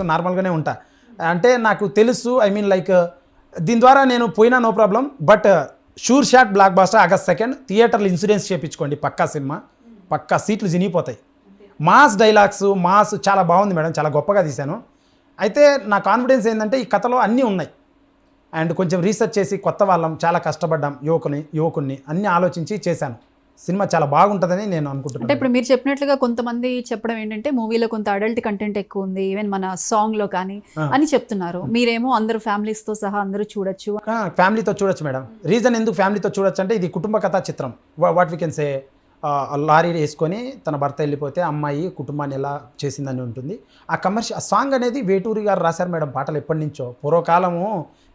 నార్మల్గానే ఉంటా. అంటే నాకు తెలుసు ఐ మీన్ లైక్ దీని ద్వారా నేను పోయినా no problem but sure shot blockbuster August second థియేటర్లు ఇన్సూరెన్స్ చేయించుకోండి పక్కా సినిమా పక్కా సీట్లు జినిగిపోతాయి. మాస్ డైలాగ్స్ మాస్ చాలా బాగుంది మేడం చాలా గొప్పగా తీశాను. అయితే నా కాన్ఫిడెన్స్ ఏంటంటే ఈ కథలో అన్నీ ఉన్నాయి. అండ్ కొంచెం రీసెర్చ్ చేసి కొత్త వాళ్ళం చాలా కష్టపడ్డాం యువకుని యువకుని అన్నీ ఆలోచించి చేశాను. సినిమా చాలా బాగుంటుందని నేను అంటే అనుకుంటున్నాను ఇప్పుడు మీరు చెప్పినట్లుగా కొంతమంది చెప్పడం ఏంటంటే మూవీలో కొంత అడల్ట్ కంటెంట్ ఎక్కువ ఉంది ఈవెన్ మన సాంగ్లో కానీ. అని చెప్తున్నారు. మీరేమో అందరూ ఫ్యామిలీస్తో సహా అందరూ చూడొచ్చు. ఫ్యామిలీతో చూడొచ్చు మేడం. రీజన్ ఎందుకు ఫ్యామిలీతో చూడొచ్చు అంటే ఇది కుటుంబ కథా చిత్రం. What we can say lorry వేసుకొని తన భర్త వెళ్ళిపోతే అమ్మాయి కుటుంబాన్ని ఎలా చేసిందని ఉంటుంది. ఆ కమర్షియల్ ఆ సాంగ్ అనేది వేటూరి గారు రాశారు మేడం పాటలు ఎప్పటి నుంచో. పూర్వకాలము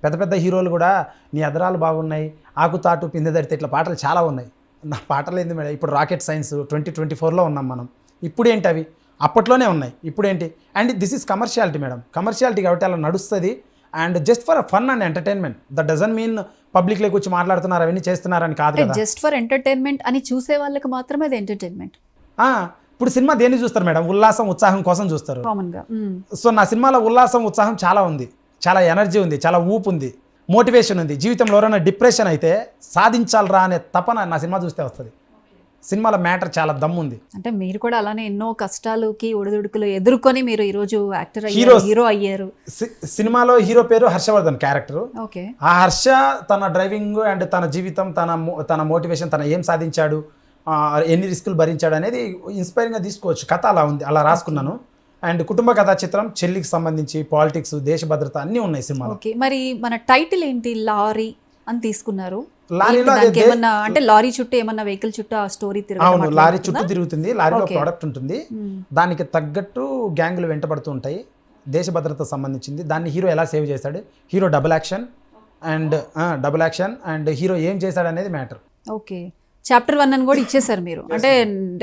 పెద్ద పెద్ద హీరోలు కూడా నీ అదరాలు బాగున్నాయి ఆకుతాటు పిందెదడితే ఇట్లా పాటలు చాలా ఉన్నాయి. నా పాటలు ఏంది మేడం? ఇప్పుడు రాకెట్ సైన్స్ ట్వంటీ ట్వంటీ ఫోర్లో ఉన్నాం మనం. ఇప్పుడు ఏంటి అవి? అప్పట్లోనే ఉన్నాయి. ఇప్పుడు ఏంటి and this is commerciality madam. Commerciality కాబట్టి అలా నడుస్తుంది. And just for fun and entertainment. That doesn't mean పబ్లిక్లోకి వచ్చి మాట్లాడుతున్నారు అవన్నీ చేస్తున్నారని కాదు జస్ట్ ఫర్ ఎంటర్టైన్మెంట్ అని చూసే వాళ్ళకి మాత్రమే అది ఎంటర్టైన్మెంట్. ఆ, ఇప్పుడు సినిమా దేన్ని చూస్తారు మేడం? ఉల్లాసం ఉత్సాహం కోసం చూస్తారు. సో నా సినిమాలో ఉల్లాసం ఉత్సాహం చాలా ఉంది. చాలా ఎనర్జీ ఉంది. చాలా ఊపు ఉంది. మోటివేషన్ ఉంది. జీవితంలో ఎవరైనా డిప్రెషన్ అయితే సాధించాలరా అనే తపన నా సినిమా చూస్తే వస్తుంది. సినిమాలో మ్యాటర్ చాలా దమ్ము ఉంది అంటే మీరు కూడా అలానే ఎన్నో కష్టాలకి ఒడిదుడుకులు ఎదుర్కొని మీరు ఈ రోజు యాక్టర్ అయ్యారు Heroes. హీరో అయ్యారు. సినిమాలో హీరో పేరు హర్షవర్ధన్ క్యారెక్టర్. ఓకే. ఆ హర్ష తన డ్రైవింగ్ అండ్ తన జీవితం తన తన మోటివేషన్ తన ఏం సాధించాడు ఎన్ని రిస్కులు భరించాడు అనేది ఇన్స్పైరింగ్గా తీసుకోవచ్చు. కథ అలా ఉంది అలా రాసుకున్నాను. అండ్ కుటుంబ కథా చిత్రం చెల్లికి సంబంధించి పాలిటిక్స్ దేశ భద్రత అన్నీ ఉన్నాయి సినిమాలో. ఓకే మరి మన టైటిల్ ఏంటి? లారీ అని తీసుకున్నారు. ఏమన్నా అంటే లారీ చుట్టూ ఏమన్నా వెహికల్ చుట్టూ ఆ స్టోరీ అవును లారీ చుట్టూ తిరుగుతుంది. లారీలో. ప్రోడక్ట్ ఉంటుంది. దానికి తగ్గట్టు గ్యాంగులు వెంటబడుతూ ఉంటాయి. దేశ భద్రత సంబంధించింది. దాన్ని హీరో ఎలా సేవ్ చేశాడు hero double action and double action and hero ఏం చేశాడు అనేది మ్యాటర్. ఓకే. చాప్టర్ వన్ అని కూడా ఇచ్చేసారు మీరు. అంటే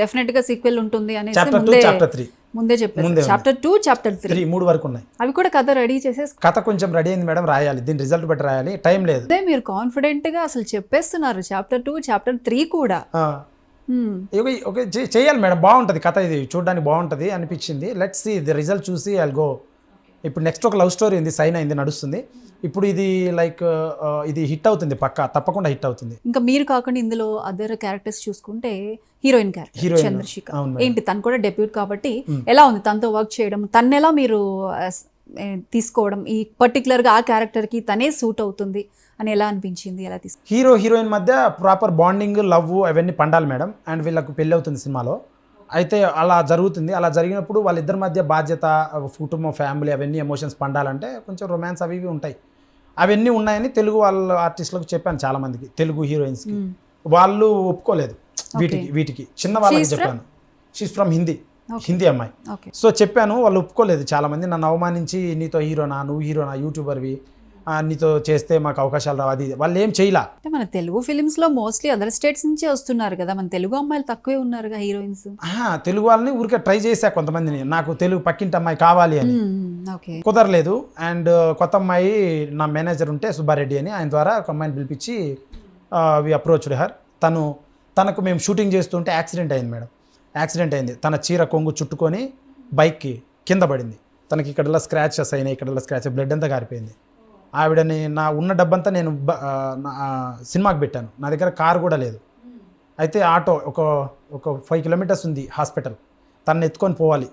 డెఫినెట్గా సీక్వెల్ ఉంటుంది అనేసి చాప్టర్ టూ ముందే చాప్టర్ త్రీ. ముందే చెప్పారు. చాప్టర్ టూ చాప్టర్ త్రీ మూడు వరకు ఉన్నాయి. అవి కూడా కథ రెడీ చేసేసి కథ కొంచెం రెడీ అయింది మేడం రాయాలి. దీని రిజల్ట్ బట్టి రాయాలి. టైం లేదు. అదే మీరు కాన్ఫిడెంట్గా అసలు చెప్పేస్తున్నారు. చాప్టర్ టూ చాప్టర్ త్రీ కూడా. చేయాలి మేడం. బాగుంటుంది కథ ఇది. చూడడానికి బాగుంటుంది అనిపించింది. లెట్స్ సి ది రిజల్ట్ చూసి ఐ గో ఇప్పుడు నెక్స్ట్ ఒక లవ్ స్టోరీ ఉంది సైన్ అయింది నడుస్తుంది. ఇప్పుడు ఇది లైక్ ఇది హిట్ అవుతుంది పక్కా తప్పకుండా హిట్ అవుతుంది. ఇంకా మీరు కాకుండా ఇందులో అదర్ క్యారెక్టర్స్ చూసుకుంటే హీరోయిన్ క్యారెక్టర్ Heroine. చంద్రశిఖ అవును మేడం. ఏంటి? తను కూడా డెబ్యూట్ కాబట్టి ఎలా ఉంది? తనతో వర్క్ చేయడం తను ఎలా మీరు తీసుకోవడం? ఈ పర్టికులర్గా ఆ క్యారెక్టర్కి తనే సూట్ అవుతుంది అని ఎలా అనిపించింది? ఎలా తీసుకు హీరో హీరోయిన్ మధ్య ప్రాపర్ బాండింగ్ లవ్ అవన్నీ పండాలి మేడం. అండ్ వీళ్ళకు పెళ్ళి అవుతుంది సినిమాలో. అయితే అలా జరుగుతుంది. అలా జరిగినప్పుడు వాళ్ళిద్దరి మధ్య బాధ్యత కుటుంబం ఫ్యామిలీ అవన్నీ ఎమోషన్స్ పండాలంటే కొంచెం రొమాన్స్ అవి ఇవి ఉంటాయి. అవన్నీ ఉన్నాయని తెలుగు వాళ్ళ ఆర్టిస్టులకు చెప్పాను చాలా మందికి తెలుగు హీరోయిన్స్కి. వాళ్ళు ఒప్పుకోలేదు వీటికి వీటికి. చిన్న వాళ్ళకి? చెప్పాను. షీస్ ఫ్రమ్ హిందీ హిందీ అమ్మాయి. సో చెప్పాను వాళ్ళు ఒప్పుకోలేదు చాలా మంది నన్ను అవమానించి నీతో హీరోనా నువ్వు హీరోనా యూట్యూబర్వి. ఆ, నీతో చేస్తే మాకు అవకాశాలు రావు. అది. వాళ్ళు ఏం చేయలా మన తెలుగు ఫిలిమ్స్లో మోస్ట్లీ అదర్ స్టేట్స్ నుంచే వస్తున్నారు కదా. మన తెలుగు అమ్మాయిలు తక్కువే ఉన్నారుగా హీరోయిన్స్ తెలుగు వాళ్ళని ఊరికే ట్రై చేశా కొంతమందిని. నాకు తెలుగు పక్కింటి అమ్మాయి కావాలి అని. ఓకే. కుదరలేదు. అండ్ కొత్త అమ్మాయి నా మేనేజర్ ఉంటే సుబ్బారెడ్డి అని ఆయన ద్వారా ఒక అమ్మాయిని పిలిపించి వి అప్రోచ్డ్ హర్ తను తనకు మేము షూటింగ్ చేస్తుంటే యాక్సిడెంట్ అయింది మేడం. యాక్సిడెంట్ అయింది. తన చీర కొంగు చుట్టుకొని బైక్కి కింద పడింది. తనకి ఇక్కడలా స్క్రాచెస్ అయినాయి ఇక్కడలా స్క్రాచ్ బ్లడ్ అంతా కారిపోయింది ఆవిడని నా ఉన్న డబ్బంతా నేను నా సినిమాకి పెట్టాను. నా దగ్గర కారు కూడా లేదు. అయితే ఆటో ఒక ఒక ఫైవ్ కిలోమీటర్స్ ఉంది హాస్పిటల్. తనని ఎత్తుకొని పోవాలి.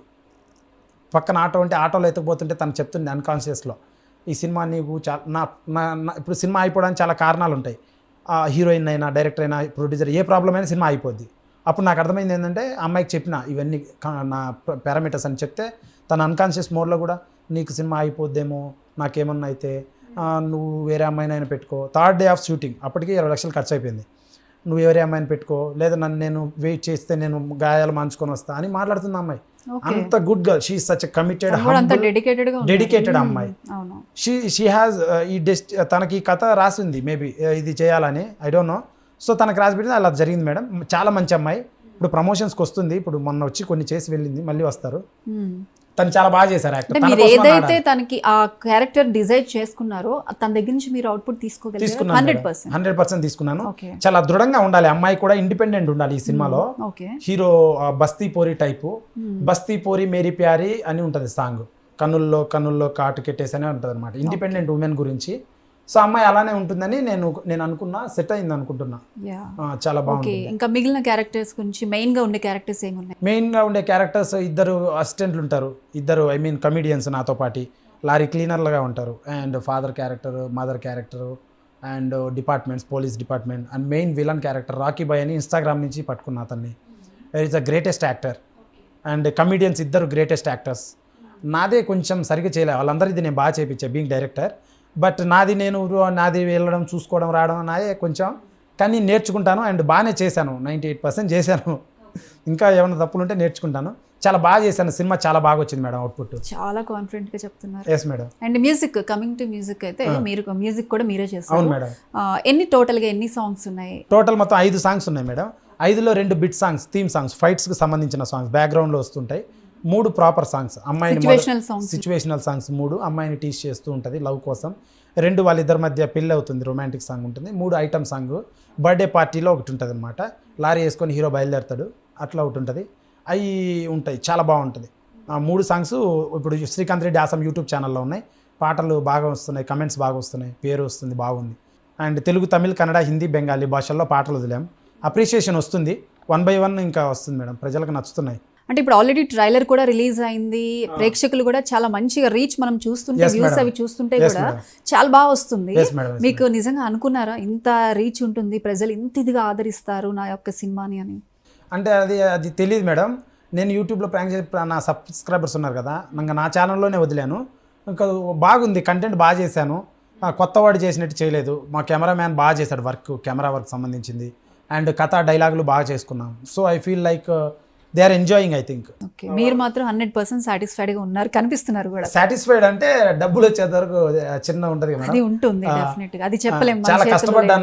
పక్కన ఆటో ఉంటే ఆటోలో ఎత్తుకుపోతుంటే తను చెప్తుంది అన్కాన్షియస్లో ఈ సినిమా నీకు చాలా నా నా నా- ఇప్పుడు సినిమా అయిపోవడానికి చాలా కారణాలు ఉంటాయి. ఆ హీరోయిన్ అయినా డైరెక్టర్ అయినా ప్రొడ్యూసర్ ఏ ప్రాబ్లం అయినా సినిమా అయిపోద్ది. అప్పుడు నాకు అర్థమైంది ఏంటంటే అమ్మాయికి చెప్పిన ఇవన్నీ నా పారామీటర్స్ అని చెప్తే తన అన్కాన్షియస్ మోడ్లో కూడా నీకు సినిమా అయిపోద్దేమో నాకేమన్నా అయితే నువ్వు వేరే అమ్మాయినైనా పెట్టుకో. థర్డ్ డే ఆఫ్ షూటింగ్ అప్పటికి ఇరవై లక్షలు ఖర్చు అయిపోయింది నువ్వు వేరే అమ్మాయిని పెట్టుకో. లేదా నన్ను నేను వెయిట్ చేస్తే నేను గాయాలు మార్చుకొని వస్తా అని మాట్లాడుతుంది అమ్మాయి. అంత good girl she such committed dedicated. అమ్మాయి. షీ షీ హ్యాస్ ఈ డెస్ట్ తనకి ఈ కథ రాసింది మేబీ ఇది చేయాలని. ఐ డోంట్ నో సో తనకు రాసి పెట్టింది అలా జరిగింది మేడం. చాలా మంచి అమ్మాయి. ఇప్పుడు ప్రమోషన్స్కి వస్తుంది ఇప్పుడు మొన్న వచ్చి కొన్ని చేసి వెళ్ళింది. మళ్ళీ వస్తారు. తను చాలా బాగా చేశారు యాక్టర్. మీరు ఏదైతే. తనకి ఆ క్యారెక్టర్ డిజైన్ చేసుకున్నారో తన దగ్గర నుంచి మీరు output తీసుకోగలిగారు? Hundred percent. Hundred percent తీసుకున్నాను. చాలా దృఢంగా ఉండాలి. అమ్మాయి కూడా ఇండిపెండెంట్ ఉండాలి ఈ సినిమాలో. హీరో బస్తీ పోరి టైపు. బస్తీ పోరి మేరీ ప్యారి అని ఉంటుంది సాంగ్. కన్నుల్లో కన్నుల్లో కాటు కెట్టేసనే ఉంటుంది అనమాట ఇండిపెండెంట్ ఉమెన్ గురించి. సో అమ్మాయి అలానే ఉంటుందని నేను నేను అనుకున్నా సెట్ అయింది అనుకుంటున్నా. చాలా బాగుంది. ఇంకా మిగిలిన క్యారెక్టర్స్ గురించి మెయిన్గా ఉండే క్యారెక్టర్స్ ఏమున్నాయి? మెయిన్గా ఉండే క్యారెక్టర్స్ ఇద్దరు అసిస్టెంట్లు ఉంటారు. ఇద్దరు ఐ మీన్ కమిడియన్స్ నాతో పాటు. లారీ క్లీనర్లుగా ఉంటారు. And father character mother character and departments police department and main villain character Rocky boy అని ఇన్స్టాగ్రామ్ నుంచి పట్టుకున్నా అతన్ని. Is the greatest actor and comedians ఇద్దరు గ్రేటెస్ట్ యాక్టర్స్ నాదే కొంచెం సరిగ్గా చేయలే. వాళ్ళందరిది నేను బాగా చేయించా బీయింగ్ డైరెక్టర్ బట్ నాది నేను నాది వెళ్ళడం చూసుకోవడం రావడం నాదే కొంచెం కానీ నేర్చుకుంటాను అండ్ బాగానే చేశాను. నైంటీ ఎయిట్ పర్సెంట్ చేశాను. ఇంకా ఏమైనా తప్పులు ఉంటే నేర్చుకుంటాను. చాలా బాగా చేశాను. సినిమా చాలా బాగా వచ్చింది మేడం అవుట్పుట్. చాలా కాన్ఫిడెంట్గా చెప్తున్నారు. Yes madam. And music coming to music అయితే మీరు మ్యూజిక్ కూడా మీరే అవును చేస్తారు మేడం. ఆ, ఎన్ని టోటల్గా ఎన్ని సాంగ్స్ ఉన్నాయి? టోటల్ మొత్తం ఐదు సాంగ్స్ ఉన్నాయి మేడం. ఐదులో రెండు బిట్ సాంగ్స్ థీమ్ సాంగ్స్ ఫైట్స్కి సంబంధించిన సాంగ్స్ బ్యాక్గ్రౌండ్లో వస్తుంటాయి. మూడు ప్రాపర్ సాంగ్స్. అమ్మాయిని సిచ్యువేషనల్ సాంగ్స్ మూడు అమ్మాయిని టీచ్ చేస్తూ ఉంటుంది లవ్ కోసం. రెండు వాళ్ళిద్దరి మధ్య పెళ్ళి అవుతుంది రొమాంటిక్ సాంగ్ ఉంటుంది. మూడు ఐటమ్ సాంగ్ బర్త్డే పార్టీలో ఒకటి ఉంటుంది అనమాట లారీ వేసుకొని హీరో బయలుదేరుతాడు. అట్లా ఒకటి ఉంటుంది. అవి ఉంటాయి. చాలా బాగుంటుంది. ఆ మూడు సాంగ్స్ ఇప్పుడు శ్రీకాంత్ రెడ్డి ఆసం యూట్యూబ్ ఛానల్లో ఉన్నాయి. పాటలు బాగా వస్తున్నాయి కమెంట్స్ బాగా వస్తున్నాయి పేరు వస్తుంది బాగుంది. అండ్ తెలుగు తమిళ్ కన్నడ హిందీ బెంగాలీ భాషల్లో పాటలు వదిలాం. అప్రిషియేషన్ వస్తుంది. వన్ బై వన్ ఇంకా వస్తుంది మేడం. ప్రజలకు నచ్చుతున్నాయి. అంటే ఇప్పుడు ఆల్రెడీ ట్రైలర్ కూడా రిలీజ్ అయింది. ప్రేక్షకులు కూడా చాలా మంచిగా రీచ్ మనం చూస్తుంటే వ్యూస్. అవి చూస్తుంటే కూడా. చాలా బాగా వస్తుంది. మీకు నిజంగా అనుకున్నారా? ఇంత రీచ్ ఉంటుంది ప్రజలు ఇంత ఇదిగా ఆదరిస్తారు నా యొక్క సినిమాని అని? అంటే అది అది తెలియదు మేడం నేను యూట్యూబ్లో ప్రాంక్ చేసి నా సబ్స్క్రైబర్స్ ఉన్నారు కదా ఇంకా నా ఛానల్లోనే వదిలాను. ఇంకా బాగుంది కంటెంట్ బాగా చేశాను. ఆ, కొత్త వాడు చేసినట్టు చేయలేదు. మా కెమెరామ్యాన్ బాగా చేశాడు వర్క్ కెమెరా వర్క్ సంబంధించింది. అండ్ కథ డైలాగులు బాగా చేసుకున్నాం. So I feel like they are enjoying I think okay మీరు మాత్రం హండ్రెడ్ పర్సెంట్ సాటిస్ఫైడ్గా ఉన్నారు కనిపిస్తున్నారు కూడా. సాటిస్ఫైడ్ అంటే డబ్బులు వచ్చేంత వరకు చిన్న ఉంటుంది ఉంటుంది అది చెప్పలేము చాలా కష్టపడ్డాను.